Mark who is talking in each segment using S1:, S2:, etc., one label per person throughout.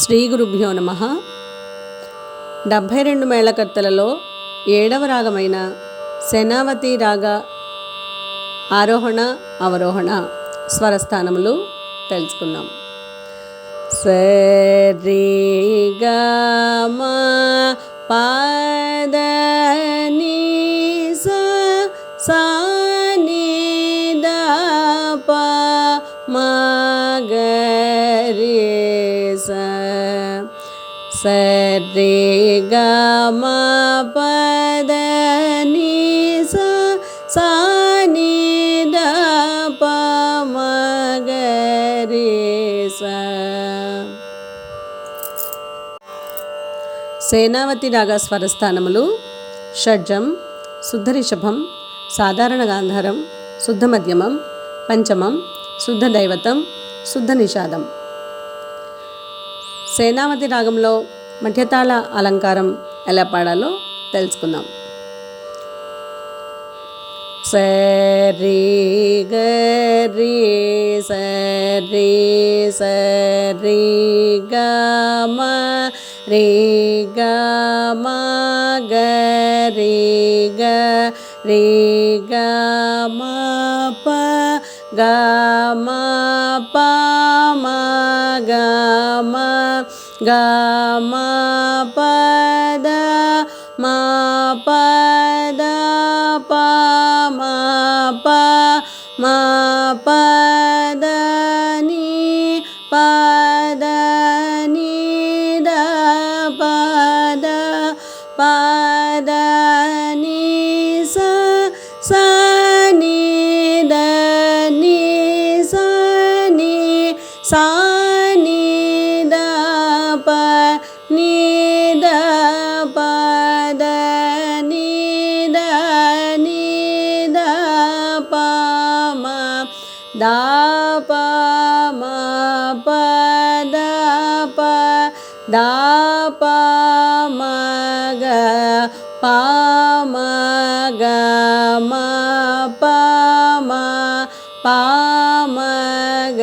S1: శ్రీ గురుభ్యో నమ. డెబ్భై రెండు మేళకర్తలలో ఏడవ రాగమైన సేనావతి రాగ ఆరోహణ అవరోహణ స్వరస్థానములు తెలుసుకుందాం. సరి గమ సా ని ద ప సరి గమ పద ని సేనావతి రాగ స్వరస్థానములు షడ్జం శుద్ధ రిషభం సాధారణ గాంధారం శుద్ధ మధ్యమం పంచమం శుద్ధ దైవతం శుద్ధ నిషాదం సేనావతి రాగంలో మధ్యతాళ అలంకారం ఎలా పాడాలో తెలుసుకుందాం. సరి గరి సరి సరి గమ రే గమ గరి గ రే గమ ప గమ ప మ గమ గమ పద మా పద ప మా ప మా పద ని పద ని ద పద పద ని స స ని ద ని స ని సా ని ద ప మ ప ద ప ద ప మ గ ప మ గ మ ప మ ప మ గ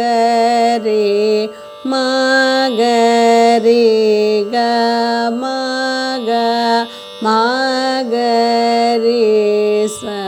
S1: రే మ గ రే గ మ గ మ గ రే స